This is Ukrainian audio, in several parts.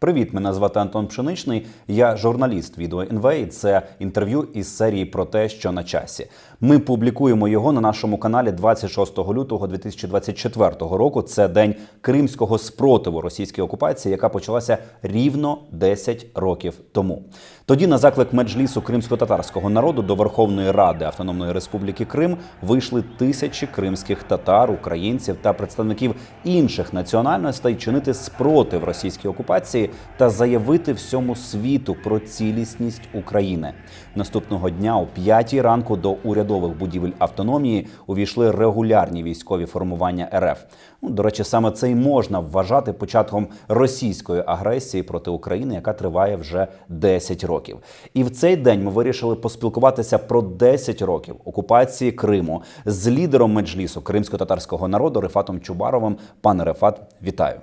Привіт, мене звати Антон Пшеничний. Я журналіст відео НВ. Це інтерв'ю із серії про те, що на часі. Ми публікуємо його на нашому каналі 26 лютого 2024 року. Це день кримського спротиву російській окупації, яка почалася рівно 10 років тому. Тоді, на заклик меджлісу кримсько-татарського народу до Верховної Ради Автономної Республіки Крим вийшли тисячі кримських татар, українців та представників інших національностей чинити спротив російській окупації та заявити всьому світу про цілісність України. Наступного дня о п'ятій ранку до урядових будівель автономії увійшли регулярні військові формування РФ. Ну, до речі, саме це й можна вважати початком російської агресії проти України, яка триває вже 10 років. І в цей день ми вирішили поспілкуватися про 10 років окупації Криму з лідером меджлісу кримсько-татарського народу Рефатом Чубаровим. Пане Рефат, вітаю.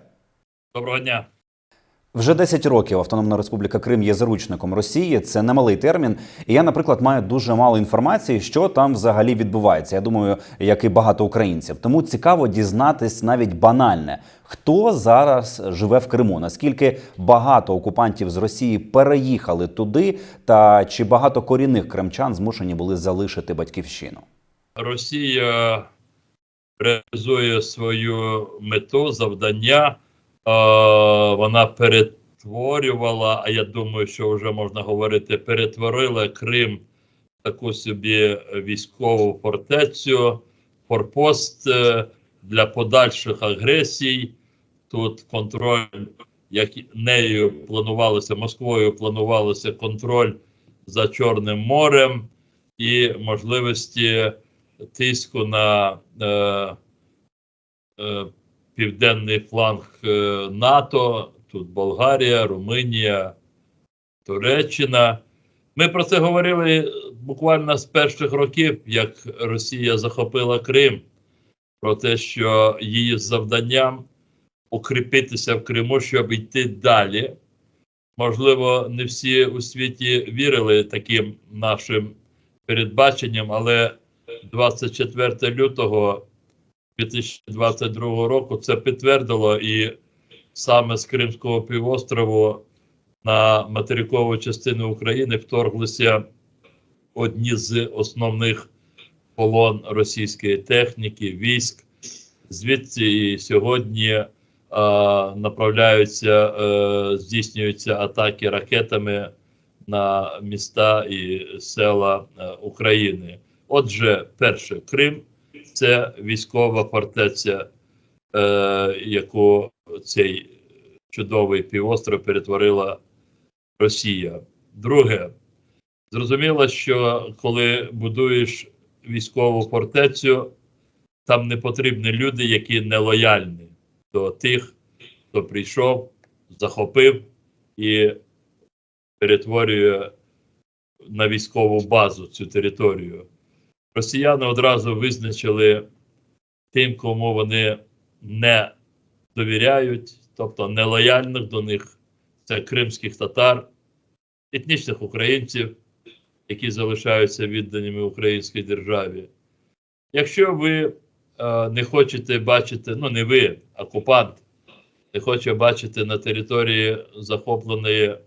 Доброго дня. Вже 10 років Автономна Республіка Крим є заручником Росії. Це немалий термін. І я, наприклад, маю дуже мало інформації, що там взагалі відбувається. Я думаю, як і багато українців. Тому цікаво дізнатись навіть банальне, хто зараз живе в Криму, наскільки багато окупантів з Росії переїхали туди, та чи багато корінних кримчан змушені були залишити батьківщину. Росія реалізує свою мету, завдання. Вона перетворювала, а я думаю, що вже можна говорити, перетворила Крим таку собі військову фортецю, форпост е, для подальших агресій. Тут контроль, як нею планувалося, Москвою планувалося контроль за Чорним морем і можливості тиску на е, е, південний фланг е, НАТО, тут Болгарія, Румунія, Туреччина. Ми про це говорили буквально з перших років, як Росія захопила Крим, про те, що її завданням укріпитися в Криму, щоб йти далі. Можливо, не всі у світі вірили таким нашим передбаченням, але 24 лютого 2022 року це підтвердило і саме з Кримського півострову на материкову частину України вторглися одні з основних колон російської техніки, військ. Звідси і сьогодні е, направляються, е, здійснюються атаки ракетами на міста і села е, України. Отже, перше, Крим це військова фортеця, е, яку цей чудовий півостров перетворила Росія. Друге, зрозуміло, що коли будуєш військову фортецю, там не потрібні люди, які не лояльні до тих, хто прийшов, захопив і перетворює на військову базу цю територію. Росіяни одразу визначили тим, кому вони не довіряють, тобто нелояльних до них, це кримських татар, етнічних українців, які залишаються відданими українській державі. Якщо ви е, не хочете бачити, ну не ви, окупант, не хоче бачити на території захопленої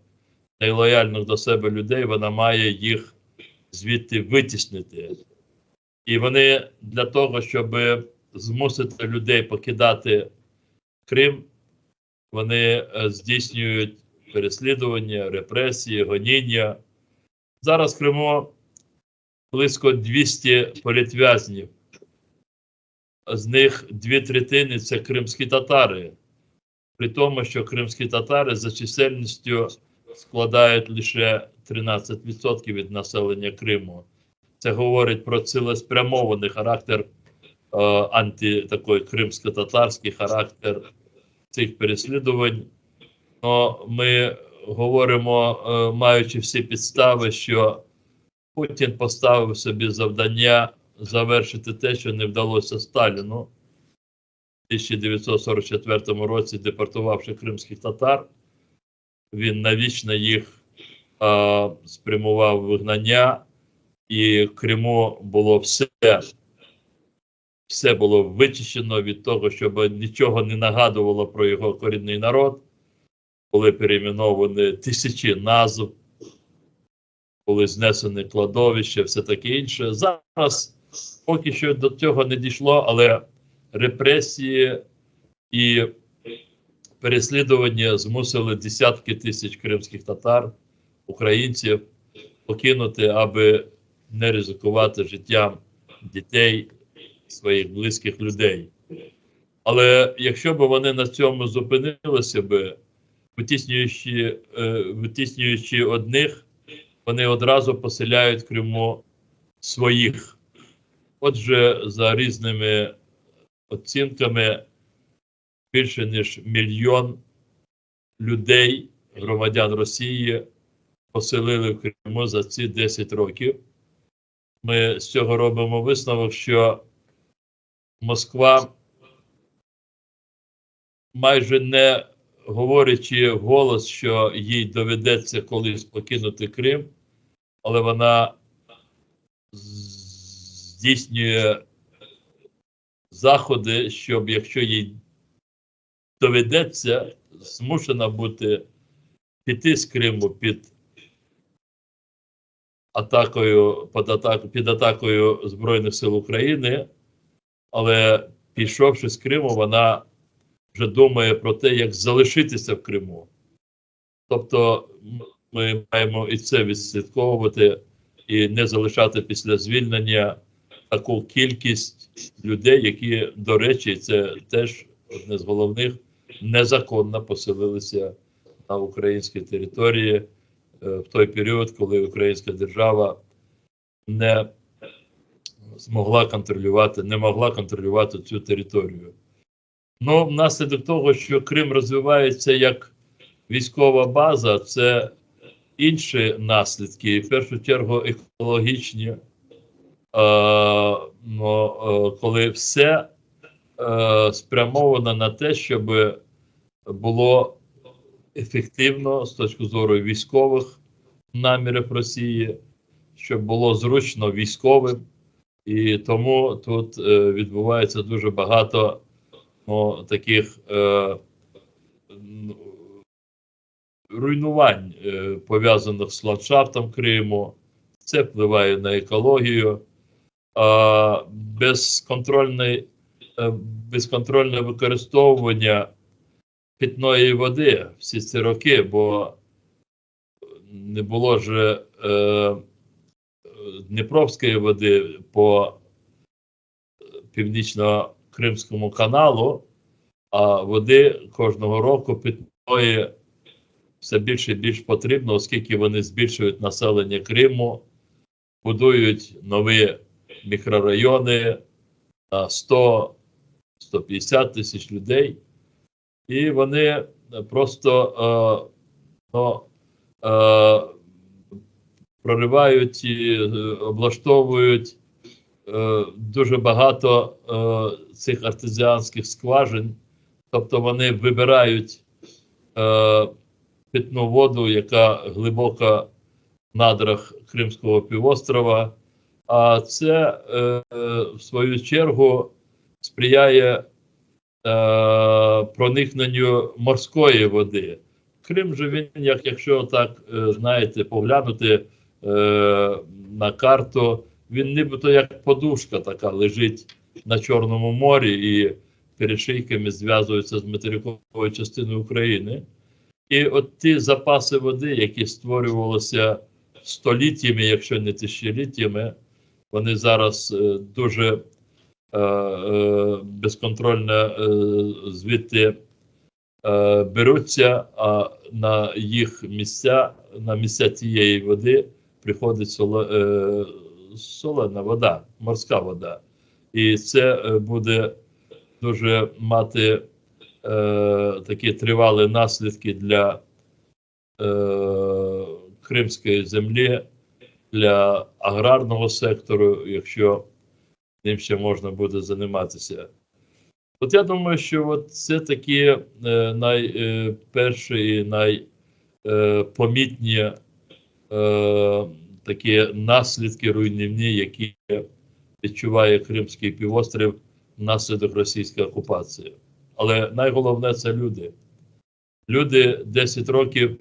нелояльних до себе людей, вона має їх звідти витіснити. І вони для того, щоб змусити людей покидати Крим, вони е, здійснюють переслідування, репресії, гоніння. Зараз в Криму близько 200 політв'язнів. З них дві третини це кримські татари. При тому, що кримські татари за чисельністю складають лише 13% від населення Криму. Це говорить про цілеспрямований характер е, анти такий кримсько-татарський характер цих переслідувань. Но ми говоримо, е, маючи всі підстави, що Путін поставив собі завдання завершити те, що не вдалося Сталіну в 1944 році, депортувавши кримських татар. Він навічно їх е, спрямував вигнання і в Криму було все, все було вичищено від того, щоб нічого не нагадувало про його корінний народ. були перейменовані тисячі назв, були знесені кладовища, все таке інше. Зараз поки що до цього не дійшло, але репресії і переслідування змусили десятки тисяч кримських татар, українців покинути, аби не ризикувати життям дітей, своїх близьких людей. Але якщо б вони на цьому зупинилися б, витіснюючи, е, витіснюючи одних, вони одразу поселяють Криму своїх. Отже, за різними оцінками, більше ніж мільйон людей, громадян Росії, поселили в Криму за ці 10 років. Ми з цього робимо висновок, що Москва, майже не говорячи голос, що їй доведеться колись покинути Крим, але вона здійснює заходи, щоб якщо їй доведеться, змушена бути піти з Криму під атакою під, атак, під атакою Збройних сил України, але пішовши з Криму, вона вже думає про те, як залишитися в Криму. Тобто ми маємо і це відслідковувати і не залишати після звільнення таку кількість людей, які, до речі, це теж одне з головних, незаконно поселилися на українській території е, в той період, коли українська держава не змогла контролювати, не могла контролювати цю територію. Ну, внаслідок того, що Крим розвивається як військова база, це інші наслідки, в першу чергу екологічні. Е, ну, е, коли все е, спрямовано на те, щоб було ефективно з точки зору військових намірів Росії, щоб було зручно військовим, і тому тут е, відбувається дуже багато ну, таких е, ну, руйнувань, е, пов'язаних з ландшафтом Криму. Це впливає на екологію. А, безконтрольне, безконтрольне використовування питної води всі ці роки, бо не було ж е, Дніпровської води по північно-кримському каналу, а води кожного року питної все більше і більш потрібно, оскільки вони збільшують населення Криму, будують нові мікрорайони на 100-150 тисяч людей, і вони просто е, ну, е, проривають і е, облаштовують е, дуже багато е, цих артезіанських скважин, тобто вони вибирають питну воду, яка глибока в надрах Кримського півострова. А це, в свою чергу, сприяє проникненню морської води. Крим же він, як якщо так знаєте, поглянути на карту, він нібито як подушка така лежить на Чорному морі і перешийками зв'язується з материковою частиною України. І от ті запаси води, які створювалися століттями, якщо не тисячоліттями, вони зараз е, дуже е, е, безконтрольно е, звідти е, беруться, а на їх місця, на місця тієї води приходить соло, е, солена вода, морська вода. І це е, буде дуже мати е, такі тривалі наслідки для е, кримської землі, для аграрного сектору, якщо ним ще можна буде займатися. От я думаю, що от це такі е, найперші і найпомітні е, такі наслідки руйнівні, які відчуває Кримський півострів внаслідок російської окупації. Але найголовне це люди. Люди 10 років,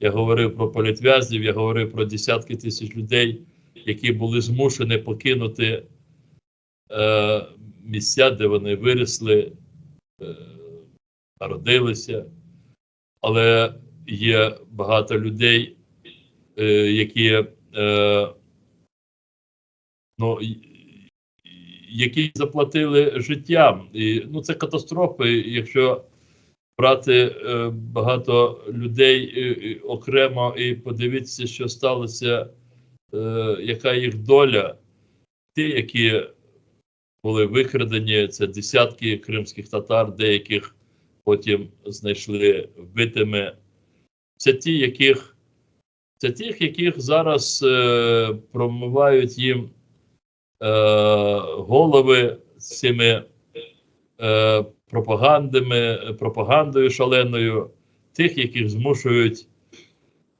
я говорив про політв'язнів, я говорив про десятки тисяч людей, які були змушені покинути е, місця, де вони виросли, е, народилися. Але є багато людей, е, які, е, ну, які заплатили життям. І, ну, це катастрофи, якщо брати е, багато людей е, е, окремо і подивитися, що сталося, е, яка їх доля, ті, які були викрадені, це десятки кримських татар, деяких потім знайшли вбитими. Це ті, яких це тих, яких зараз е, промивають їм е, голови цими е, пропагандами, пропагандою шаленою, тих, яких змушують,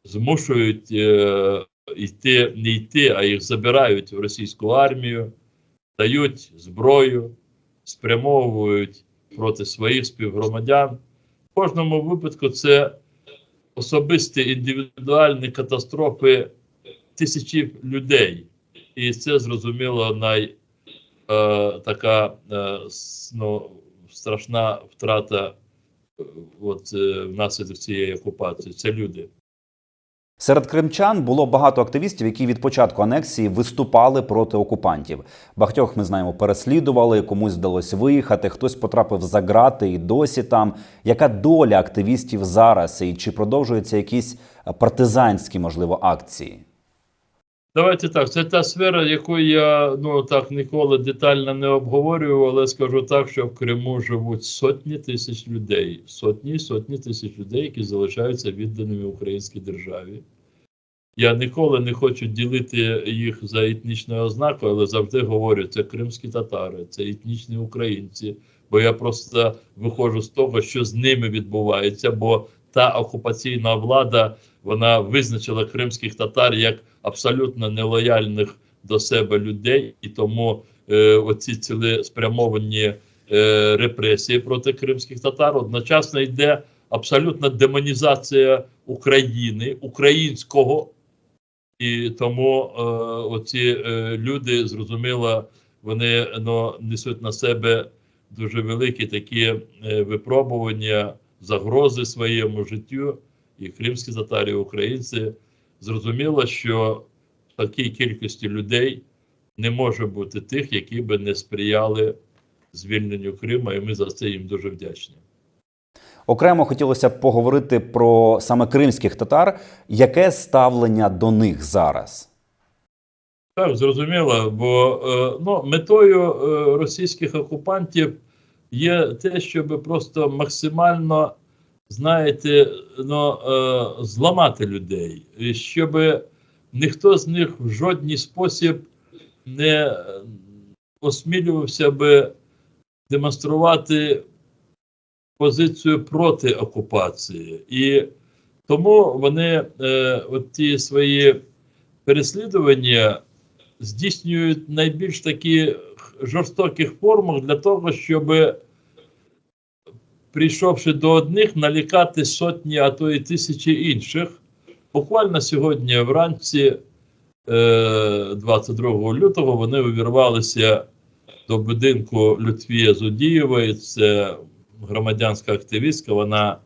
змушують е, йти, не йти, а їх забирають в російську армію, дають зброю, спрямовують проти своїх співгромадян. В кожному випадку це особисті індивідуальні катастрофи тисячі людей. І це зрозуміло най е, така е, ну, страшна втрата е, от, е, внаслідок цієї окупації. Це люди. Серед кримчан було багато активістів, які від початку анексії виступали проти окупантів. Багатьох ми знаємо, переслідували, комусь вдалося виїхати, хтось потрапив за грати і досі там. Яка доля активістів зараз? І чи продовжуються якісь партизанські, можливо, акції? Давайте так. Це та сфера, яку я ну так ніколи детально не обговорював, але скажу так, що в Криму живуть сотні тисяч людей, сотні сотні тисяч людей, які залишаються відданими українській державі. Я ніколи не хочу ділити їх за етнічною ознакою, але завжди говорю, це кримські татари, це етнічні українці. Бо я просто виходжу з того, що з ними відбувається, бо та окупаційна влада вона визначила кримських татар як абсолютно нелояльних до себе людей, і тому е, оці цілеспрямовані е, репресії проти кримських татар. Одночасно йде абсолютна демонізація України, українського. І тому е, оці е, люди, зрозуміло, вони ну, несуть на себе дуже великі такі е, випробування, загрози своєму життю. І кримські татарі, і українці зрозуміло, що в такій кількості людей не може бути тих, які би не сприяли звільненню Криму, і ми за це їм дуже вдячні. Окремо хотілося б поговорити про саме кримських татар. Яке ставлення до них зараз? Так, зрозуміло, бо е, ну, метою е, російських окупантів є те, щоб просто максимально, знаєте, ну, е, зламати людей, і щоб ніхто з них в жодній спосіб не осмілювався би демонструвати позицію проти окупації. І тому вони е, от ті свої переслідування здійснюють найбільш такі жорстоких формах для того, щоб, прийшовши до одних, налякати сотні, а то і тисячі інших. Буквально сьогодні вранці, е, 22 лютого, вони увірвалися до будинку Лютвія Зудієвої. Це громадянська активістка, вона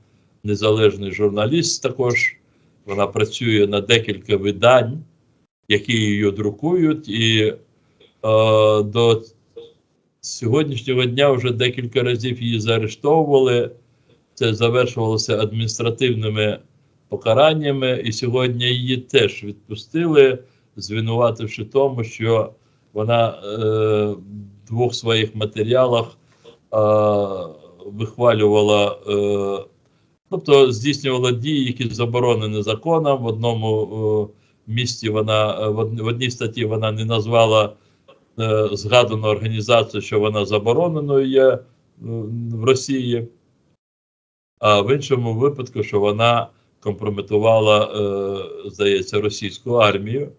незалежний журналіст також. Вона працює на декілька видань які її друкують, і е, до сьогоднішнього дня вже декілька разів її заарештовували. Це завершувалося адміністративними покараннями, і сьогодні її теж відпустили, звинувативши тому, що вона е, в двох своїх матеріалах е, вихвалювала. Е, Тобто здійснювала дії, які заборонені законом. В одному е, місті вона в в одній статті вона не назвала е, згадану організацію, що вона забороненою є е, в Росії, а в іншому випадку, що вона компрометувала, е, здається, російську армію.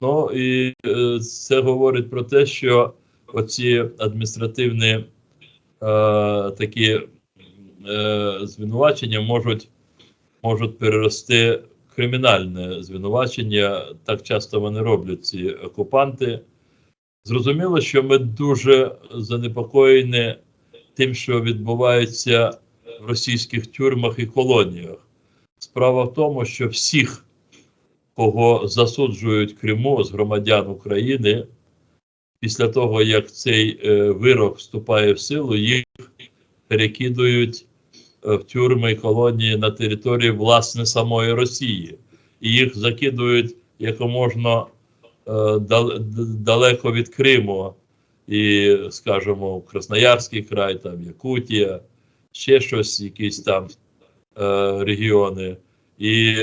Ну і це говорить про те, що оці адміністративні такі звинувачення можуть можуть перерости кримінальне звинувачення. Так часто вони роблять ці окупанти. Зрозуміло, що ми дуже занепокоєні тим, що відбувається в російських тюрмах і колоніях. Справа в тому, що всіх, кого засуджують Криму з громадян України, після того, як цей е, вирок вступає в силу, їх перекидують е, в тюрми і колонії на території власне самої Росії. І їх закидують якоможна далеко від Криму, і, скажімо, Красноярський край, там Якутія, ще щось, якісь там е, регіони. І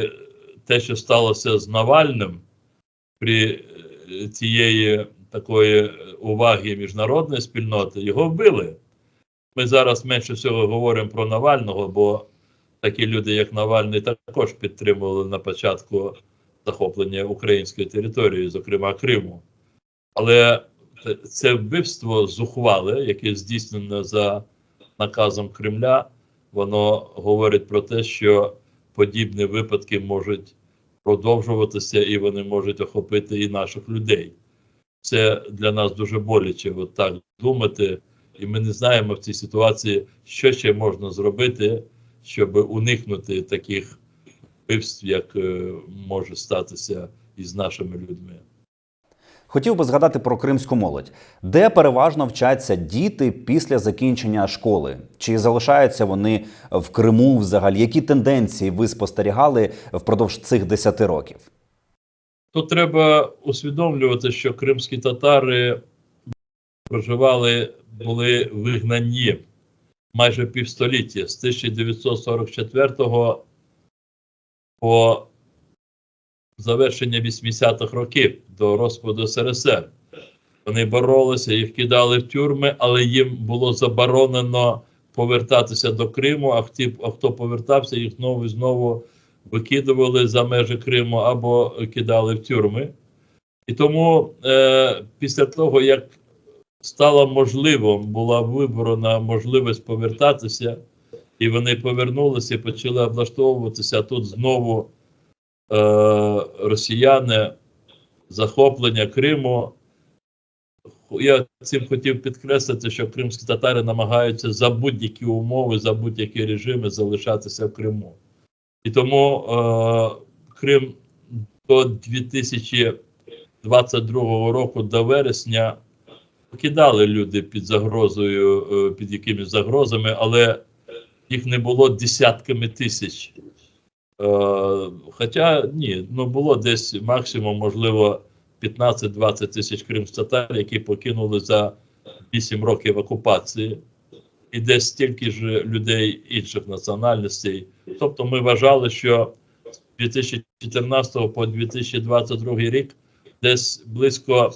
те, що сталося з Навальним при е, цієї такої уваги міжнародної спільноти, його вбили. Ми зараз менше всього говоримо про Навального, бо такі люди, як Навальний, також підтримували на початку захоплення української території, зокрема Криму. Але це- це вбивство зухвале, яке здійснено за наказом Кремля, воно говорить про те, що подібні випадки можуть продовжуватися і вони можуть охопити і наших людей. Це для нас дуже боляче от так думати, і ми не знаємо в цій ситуації, що ще можна зробити, щоб уникнути таких вбивств, як е, може статися із нашими людьми. Хотів би згадати про кримську молодь, де переважно вчаться діти після закінчення школи. Чи залишаються вони в Криму взагалі? Які тенденції ви спостерігали впродовж цих 10 років? Тут треба усвідомлювати, що кримські татари проживали, були вигнані майже півстоліття з 1944 по завершення 80-х років до розпаду СРСР. Вони боролися, їх кидали в тюрми, але їм було заборонено повертатися до Криму. А хто, повертався, їх знову і знову викидували за межі Криму або кидали в тюрми. І тому е, після того, як стало можливим, була вибрана можливість повертатися, і вони повернулися і почали облаштовуватися. Тут знову е, росіяни, захоплення Криму. Я цим хотів підкреслити, що кримські татари намагаються за будь-які умови, за будь-які режими залишатися в Криму. І тому е, Крим до 2022 року, до вересня, покидали люди під загрозою, е, під якимись загрозами, але їх не було десятками тисяч. Е, хоча ні, ну було десь максимум, можливо, 15-20 тисяч кримстатар, які покинули за 8 років окупації, і десь стільки ж людей інших національностей. Тобто ми вважали, що з 2014 по 2022 рік десь близько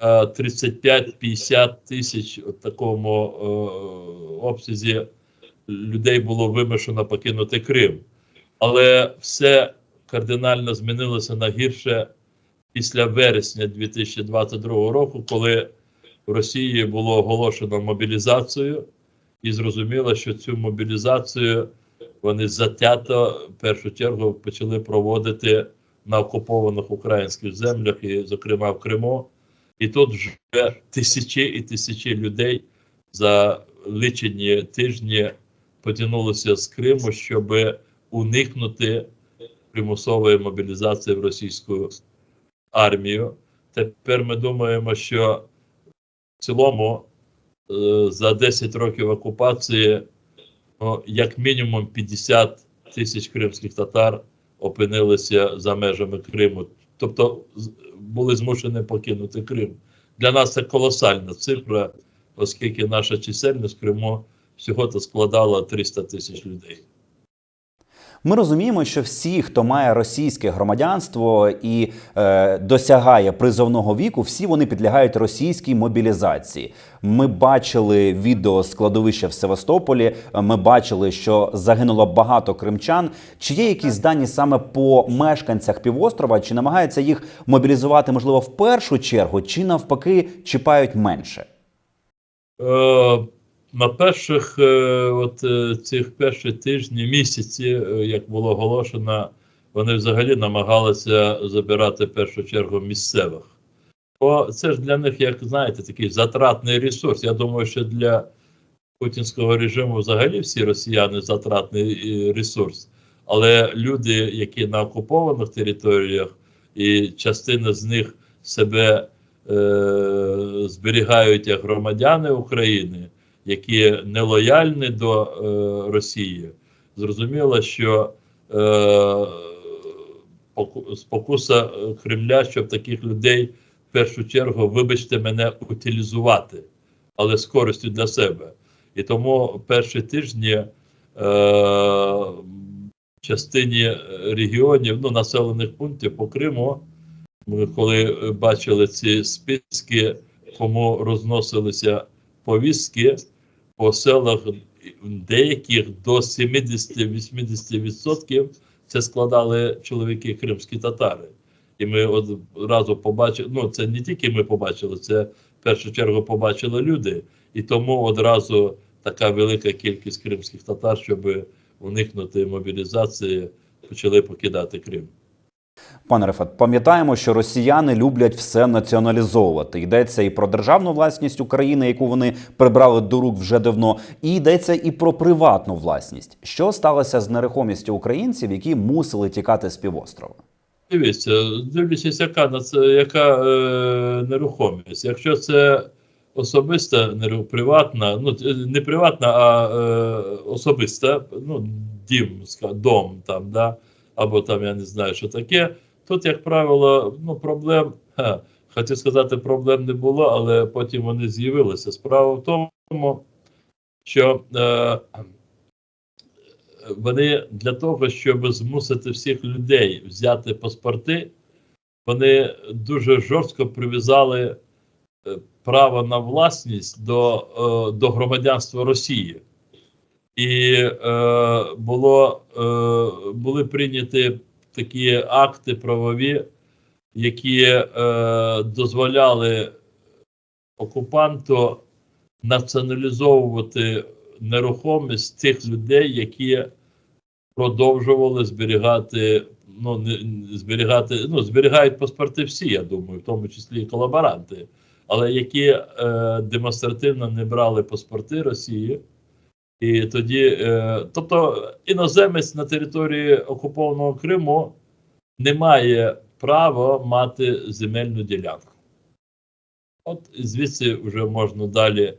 е, 35-50 тисяч в такому е, обсязі людей було вимушено покинути Крим. Але все кардинально змінилося на гірше після вересня 2022 року, коли в Росії було оголошено мобілізацію, і зрозуміло, що цю мобілізацію вони затято в першу чергу почали проводити на окупованих українських землях, і, зокрема, в Криму. І тут вже тисячі і тисячі людей за лічені тижні потягнулися з Криму, щоб уникнути примусової мобілізації в російську армію. Тепер ми думаємо, що в цілому е, за 10 років окупації ну, як мінімум 50 тисяч кримських татар опинилися за межами Криму, тобто були змушені покинути Крим. Для нас це колосальна цифра, оскільки наша чисельність Криму всього то складала 300 тисяч людей. Ми розуміємо, що всі, хто має російське громадянство і е, досягає призовного віку, всі вони підлягають російській мобілізації. Ми бачили відео з кладовища в Севастополі. е, Ми бачили, що загинуло багато кримчан. Чи є якісь дані саме по мешканцях півострова? Чи намагаються їх мобілізувати, можливо, в першу чергу, чи навпаки чіпають менше? Е, на перших е, от, е, цих перші тижні, місяці, е, як було оголошено, вони взагалі намагалися забирати в першу чергу місцевих. Бо це ж для них, як знаєте, такий затратний ресурс. Я думаю, що для путінського режиму взагалі всі росіяни затратний ресурс. Але люди, які на окупованих територіях, і частина з них себе е, зберігають як громадяни України, які нелояльні до е, Росії, зрозуміло, що е, спокуса Кремля, щоб таких людей в першу чергу, вибачте мене, утилізувати, але з користю для себе. І тому перші тижні е, частині регіонів, ну, населених пунктів по Криму, ми коли бачили ці списки, кому розносилися повістки по селах, деяких до 70-80% це складали чоловіки кримські татари. І ми одразу побачили, ну це не тільки ми побачили, це в першу чергу побачили люди. І тому одразу така велика кількість кримських татар, щоб уникнути мобілізації, почали покидати Крим. Пане Рефат, пам'ятаємо, що росіяни люблять все націоналізовувати. Йдеться і про державну власність України, яку вони прибрали до рук вже давно, і йдеться і про приватну власність. Що сталося з нерухомістю українців, які мусили тікати з півострова? Дивіться, дивлячись, яка яка е, нерухомість. Якщо це особиста неру- приватна, ну не приватна, а е, особиста, ну дім, дом там, да, або там я не знаю, що таке. Тут, як правило, ну проблем, ха, хотів сказати, проблем не було, але потім вони з'явилися. Справа в тому, що е, вони для того, щоб змусити всіх людей взяти паспорти, вони дуже жорстко прив'язали е, право на власність до, е, до громадянства Росії. І е, було, е, були прийняті такі акти правові, які е, дозволяли окупанту націоналізовувати нерухомість тих людей, які продовжували зберігати, ну не зберігати, ну зберігають паспорти всі, я думаю, в тому числі і колаборанти, але які е, демонстративно не брали паспорти Росії. І тоді, е, тобто, іноземець на території окупованого Криму не має права мати земельну ділянку. От звідси вже можна далі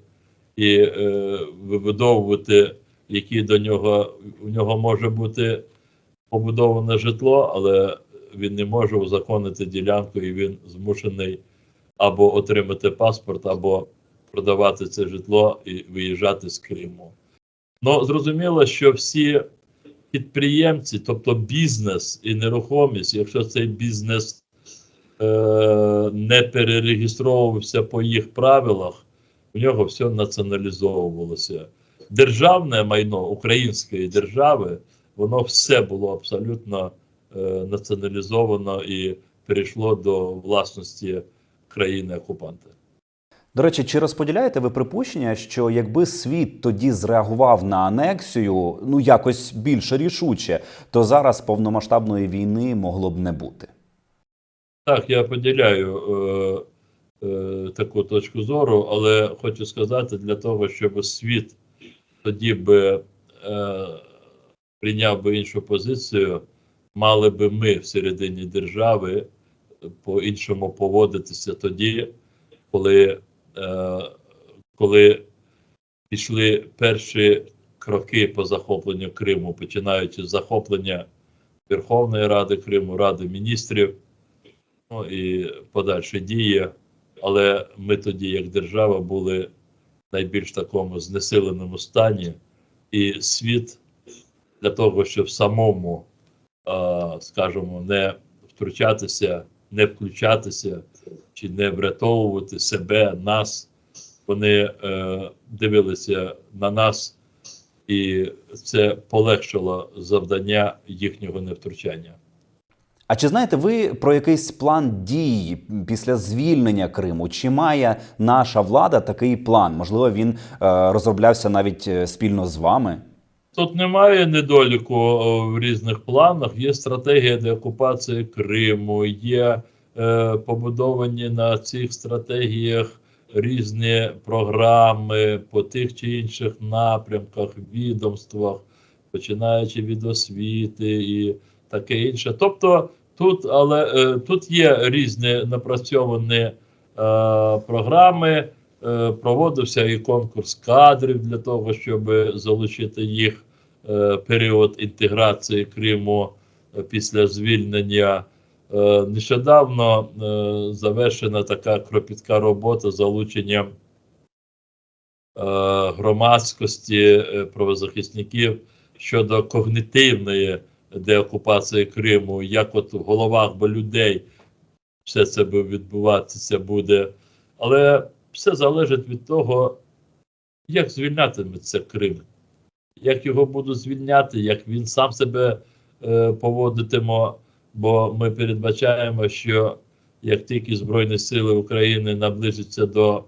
і е, вибудовувати, які до нього у нього може бути побудоване житло, але він не може узаконити ділянку, і він змушений або отримати паспорт, або продавати це житло і виїжджати з Криму. Ну, зрозуміло, що всі підприємці, тобто бізнес і нерухомість, якщо цей бізнес е, не перереєстровувався по їх правилах, у нього все націоналізовувалося. Державне майно української держави, воно все було абсолютно е, націоналізовано і перейшло до власності країни-окупанта. До речі, чи розподіляєте ви припущення, що якби світ тоді зреагував на анексію ну якось більш рішуче, то зараз повномасштабної війни могло б не бути? Так, я поділяю е, е, таку точку зору, але хочу сказати, для того, щоб світ тоді би е, прийняв би іншу позицію, мали би ми всередині держави по-іншому поводитися тоді, коли, коли пішли перші кроки по захопленню Криму, починаючи з захоплення Верховної Ради Криму, Ради міністрів ну і подальші дії. Але ми тоді, як держава, були в найбільш такому знесиленому стані, і світ для того, щоб самому, а, скажімо, не втручатися, не включатися чи не врятовувати себе, нас, вони е, дивилися на нас, і це полегшило завдання їхнього невтручання. А чи знаєте ви про якийсь план дій після звільнення Криму? Чи має наша влада такий план? Можливо, він е, розроблявся навіть е, спільно з вами? Тут немає недоліку в різних планах. Є стратегія деокупації Криму, є е, побудовані на цих стратегіях різні програми по тих чи інших напрямках, відомствах, починаючи від освіти і таке інше. Тобто тут, але е, тут є різні напрацьовані е, програми. Е, проводився і конкурс кадрів для того, щоб залучити їх період інтеграції Криму е, після звільнення. Е, Нещодавно е, завершена така кропітка робота залучення е, громадськості е, правозахисників щодо когнитивної деокупації Криму, як от в головах би людей все це відбуватися буде. Але все залежить від того, як звільнятиметься Крим, як його будуть звільняти, як він сам себе е, поводитиме. Бо ми передбачаємо, що як тільки Збройні Сили України наближаться до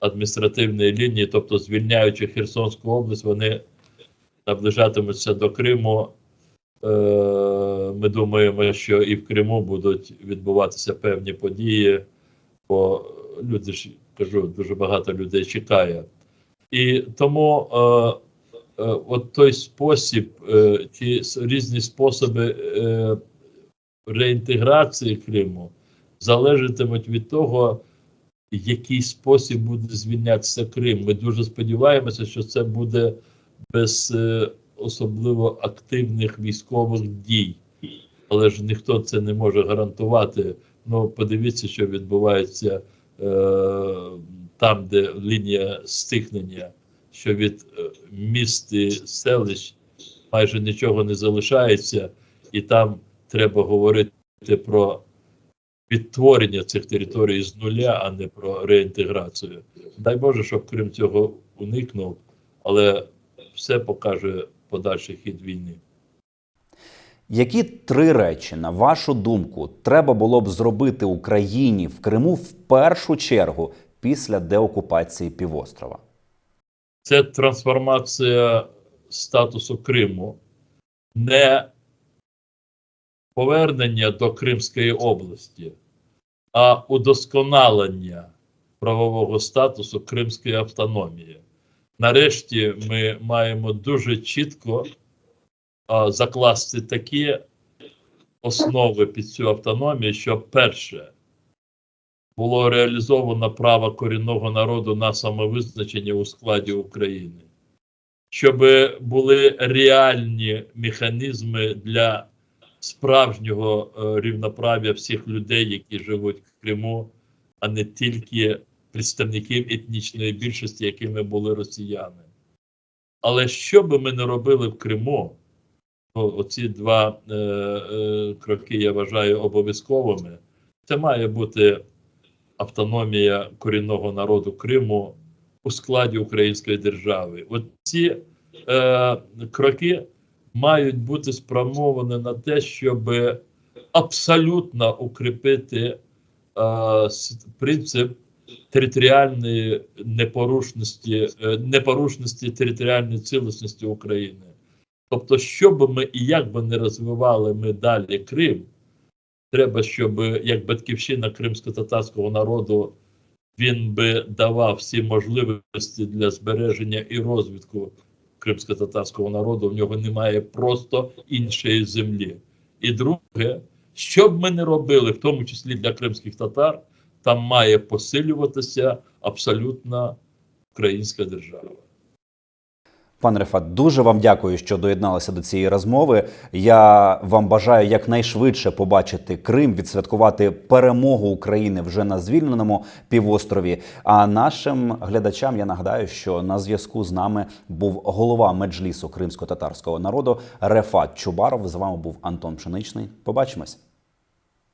адміністративної лінії, тобто звільняючи Херсонську область, вони наближатимуться до Криму. Е, ми думаємо, що і в Криму будуть відбуватися певні події, бо люди ж кажу, дуже багато людей чекає. І тому е, от той спосіб, е, ті с- різні способи е, реінтеграції Криму залежатимуть від того, який спосіб буде звільнятися Крим. Ми дуже сподіваємося, що це буде без е, особливо активних військових дій. Але ж ніхто це не може гарантувати. Ну, подивіться, що відбувається е, там, де лінія стихнення, що від е, міст і селищ майже нічого не залишається, і там треба говорити про відтворення цих територій з нуля, а не про реінтеграцію. Дай Боже, щоб Крим цього уникнув, але все покаже подальший хід війни. Які три речі, на вашу думку, треба було б зробити Україні в Криму в першу чергу після деокупації півострова? Це трансформація статусу Криму, не повернення до Кримської області, а удосконалення правового статусу Кримської автономії. Нарешті ми маємо дуже чітко а, закласти такі основи під цю автономію, що перше було реалізовано право корінного народу на самовизначення у складі України, щоб були реальні механізми для справжнього е, рівноправ'я всіх людей, які живуть в Криму, а не тільки представників етнічної більшості, якими були росіяни. Але що би ми не робили в Криму, оці два е, е, кроки я вважаю обов'язковими. Це має бути автономія корінного народу Криму у складі Української держави. От ці е, кроки мають бути спрямовані на те, щоб абсолютно укріпити е, принцип територіальної непорушності, е, непорушності територіальної цілісності України. Тобто, що би ми і як би не розвивали ми далі Крим, треба, щоб як батьківщина кримсько-татарського народу він би давав всі можливості для збереження і розвитку кримсько-татарського народу. В нього немає просто іншої землі. І друге, що б ми не робили, в тому числі для кримських татар, там має посилюватися абсолютно українська держава. Пане Рефат, дуже вам дякую, що доєдналися до цієї розмови. Я вам бажаю якнайшвидше побачити Крим, відсвяткувати перемогу України вже на звільненому півострові. А нашим глядачам я нагадаю, що на зв'язку з нами був голова меджлісу кримсько-татарського народу Рефат Чубаров. З вами був Антон Пшеничний. Побачимось.